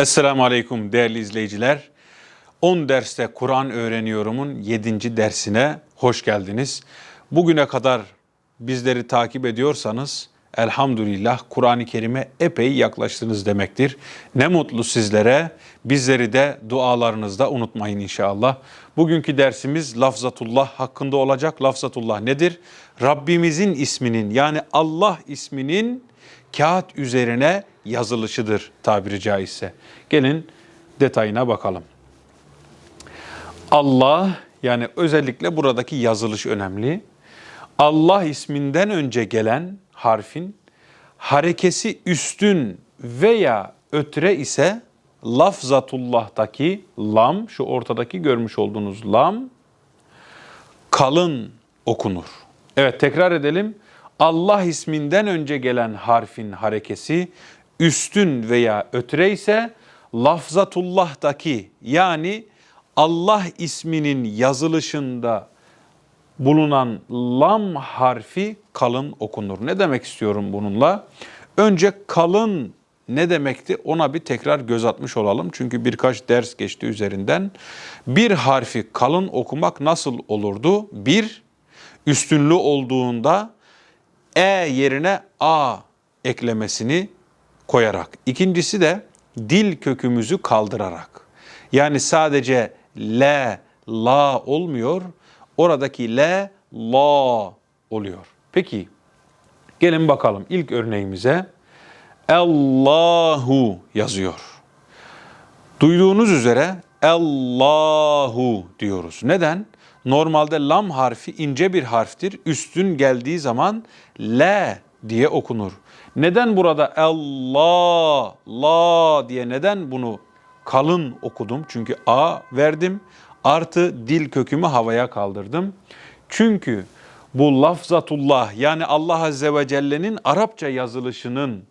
Esselamu Aleyküm değerli izleyiciler. 10 derste Kur'an öğreniyorumun 7. dersine hoş geldiniz. Bugüne kadar bizleri takip ediyorsanız elhamdülillah Kur'an-ı Kerim'e epey yaklaştınız demektir. Ne mutlu sizlere. Bizleri de dualarınızda unutmayın inşallah. Bugünkü dersimiz lafzatullah hakkında olacak. Lafzatullah nedir? Rabbimizin isminin yani Allah isminin kağıt üzerine yazılışıdır tabiri caizse. Gelin detayına bakalım. Allah yani özellikle buradaki yazılış önemli. Allah isminden önce gelen harfin harekesi üstün veya ötre ise lafzatullah'taki lam, şu ortadaki görmüş olduğunuz lam kalın okunur. Evet tekrar edelim. Allah isminden önce gelen harfin harekesi üstün veya ötre ise lafzatullah'taki yani Allah isminin yazılışında bulunan lam harfi kalın okunur. Ne demek istiyorum bununla? Önce kalın ne demekti ona bir tekrar göz atmış olalım. Çünkü birkaç ders geçti üzerinden. Bir harfi kalın okumak nasıl olurdu? Bir, üstünlü olduğunda e yerine a eklemesini koyarak. İkincisi de dil kökümüzü kaldırarak. Yani sadece l, la olmuyor. Oradaki l, la oluyor. Peki gelin bakalım ilk örneğimize. Allahu yazıyor. Duyduğunuz üzere Allahu diyoruz. Neden? Normalde lam harfi ince bir harftir. Üstün geldiği zaman L diye okunur. Neden burada Allah, la diye neden bunu kalın okudum? Çünkü A verdim. Artı dil kökümü havaya kaldırdım. Çünkü bu lafzatullah yani Allah Azze ve Celle'nin Arapça yazılışının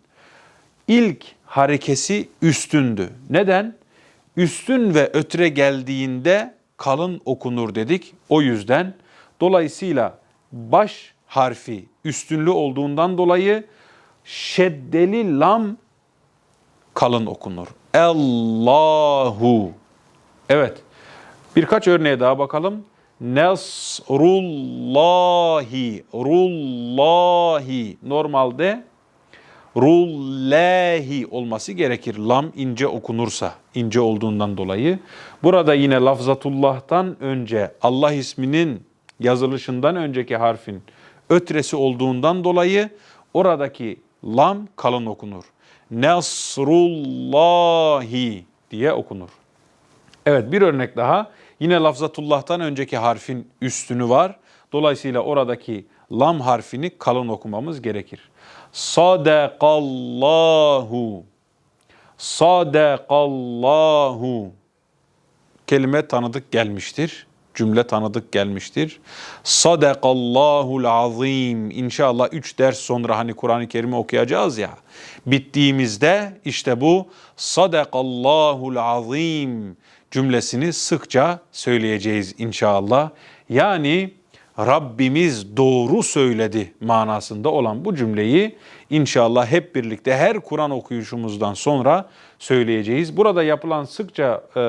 ilk harekesi üstündü. Neden? Üstün ve ötre geldiğinde kalın okunur dedik. O yüzden dolayısıyla baş harfi üstünlü olduğundan dolayı şeddeli lam kalın okunur. Allahu. Evet. Birkaç örneğe daha bakalım. Nasrullahi. Rullahi. Normalde rullahi olması gerekir. Lam ince okunursa, ince olduğundan dolayı. Burada yine lafzatullah'tan önce Allah isminin yazılışından önceki harfin ötresi olduğundan dolayı oradaki lam kalın okunur. Nasrullahi diye okunur. Evet bir örnek daha. Yine lafzatullah'tan önceki harfin üstünü var. Dolayısıyla oradaki lam harfini kalın okumamız gerekir. Sadakallahu. Sadakallahu. Kelime tanıdık gelmiştir. Cümle tanıdık gelmiştir. Sadakallahul azim. İnşallah üç ders sonra hani Kur'an-ı Kerim'i okuyacağız ya. Bittiğimizde işte bu Sadakallahul azim cümlesini sıkça söyleyeceğiz inşallah. Yani Rabbimiz doğru söyledi manasında olan bu cümleyi inşallah hep birlikte her Kur'an okuyuşumuzdan sonra söyleyeceğiz. Burada yapılan sıkça e,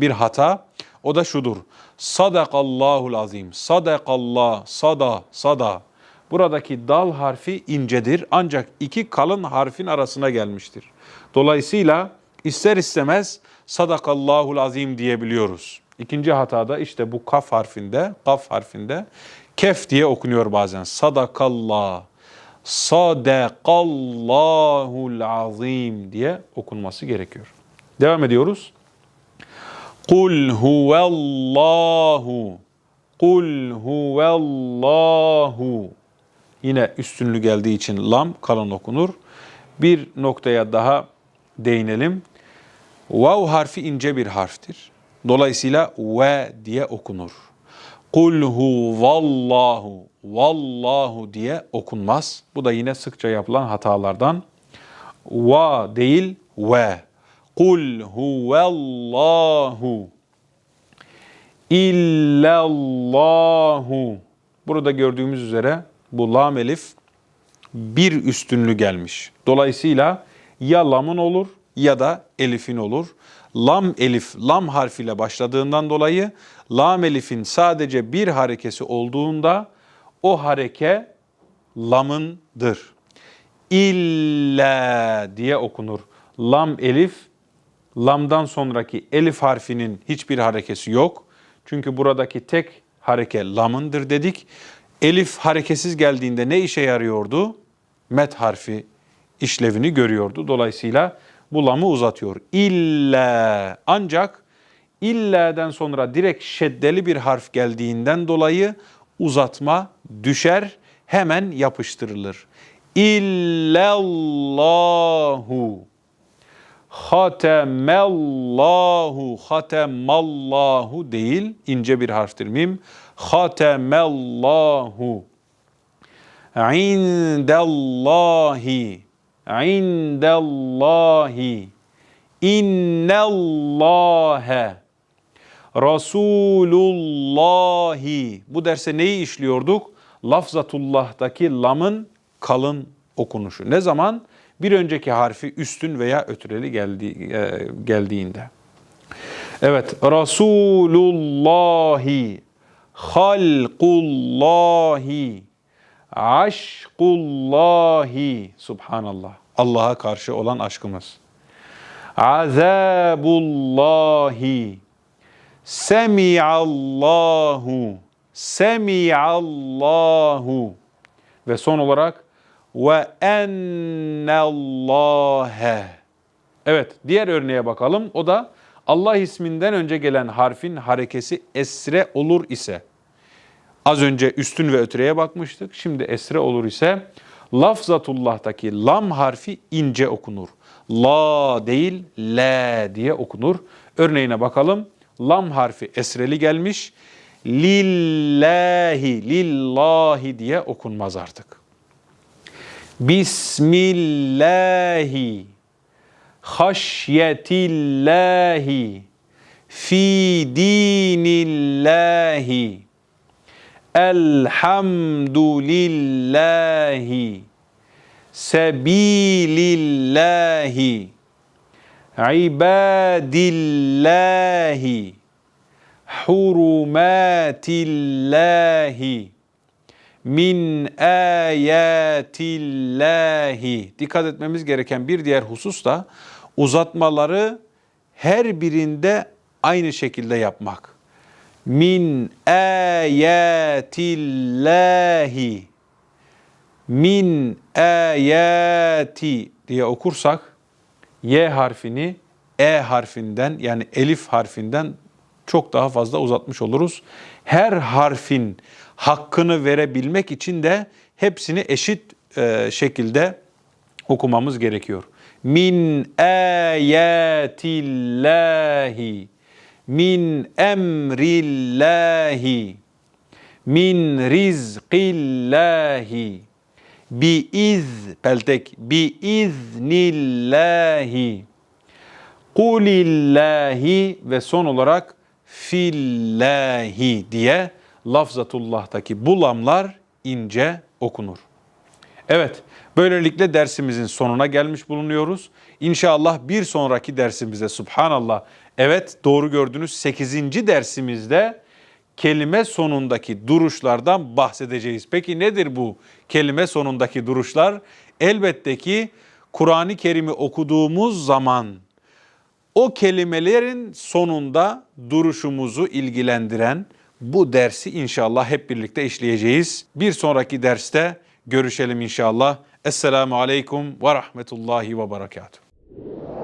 bir hata o da şudur. Sadakallahul azim. Sadakallah, sada, sada. Buradaki dal harfi incedir ancak iki kalın harfin arasına gelmiştir. Dolayısıyla ister istemez sadakallahul azim diyebiliyoruz. İkinci hatada işte bu kaf harfinde, kaf harfinde kef diye okunuyor bazen. Sadakallah, sadakallahul azim diye okunması gerekiyor. Devam ediyoruz. Kul huvallahu, kul huvallahu. Yine üstünlü geldiği için lam kalın okunur. Bir noktaya daha değinelim. Vav harfi ince bir harftir. Dolayısıyla ve diye okunur. Kul huvallahu vallahu diye okunmaz. Bu da yine sıkça yapılan hatalardan. Va değil ve. Kul huvallahu illallahu. Burada gördüğümüz üzere bu lam elif bir üstünlü gelmiş. Dolayısıyla ya lamın olur ya da elifin olur. Lam elif lam harfiyle başladığından dolayı lam elifin sadece bir harekesi olduğunda o hareke lamındır. İlla diye okunur. Lam elif lamdan sonraki elif harfinin hiçbir harekesi yok. Çünkü buradaki tek hareke lamındır dedik. Elif hareketsiz geldiğinde ne işe yarıyordu? Met harfi işlevini görüyordu. Dolayısıyla bu lamı uzatıyor. İlla ancak illa'den sonra direkt şeddeli bir harf geldiğinden dolayı uzatma düşer, hemen yapıştırılır. İllallahu Hatemellahu, hatemallahu değil, ince bir harftir mim. Hatemellahu. İndellahi, indellahi. İnnallâhe. Rasulullahi. Bu derse neyi işliyorduk? Lafzatullah'taki lamın kalın okunuşu. Ne zaman? Bir önceki harfi üstün veya ötüreli geldi, e, geldiğinde. Evet. Rasulullahi. Halkullahi. Aşkullahi. Subhanallah. Allah'a karşı olan aşkımız. Azabullahi. Semi'allahu. Semi'allahu. Ve son olarak ve ennallâhe. Evet, diğer örneğe bakalım. O da Allah isminden önce gelen harfin harekesi esre olur ise. Az önce üstün ve ötüreye bakmıştık. Şimdi esre olur ise lafzatullah'taki lam harfi ince okunur. La değil, le diye okunur. Örneğine bakalım. Lam harfi esreli gelmiş. Lillahi, lillahi diye okunmaz artık. بسم الله خشية الله في دين الله الحمد لله سبيل الله عباد الله حرمات الله min ayatillahi. Dikkat etmemiz gereken bir diğer husus da uzatmaları her birinde aynı şekilde yapmak. Min ayatillahi. Min ayati diye okursak Y harfini E harfinden yani elif harfinden çok daha fazla uzatmış oluruz. Her harfin hakkını verebilmek için de hepsini eşit e, şekilde okumamız gerekiyor. Min ayatillahi min emrillahi min rizqillahi bi iz peltek bi iznillahi kulillahi ve son olarak fillahi diye lafzatullah'taki bu lamlar ince okunur. Evet, böylelikle dersimizin sonuna gelmiş bulunuyoruz. İnşallah bir sonraki dersimizde subhanallah, evet doğru gördünüz 8. dersimizde kelime sonundaki duruşlardan bahsedeceğiz. Peki nedir bu kelime sonundaki duruşlar? Elbette ki Kur'an-ı Kerim'i okuduğumuz zaman o kelimelerin sonunda duruşumuzu ilgilendiren bu dersi inşallah hep birlikte işleyeceğiz. Bir sonraki derste görüşelim inşallah. Esselamu Aleyküm ve Rahmetullahi ve Berekatuhu.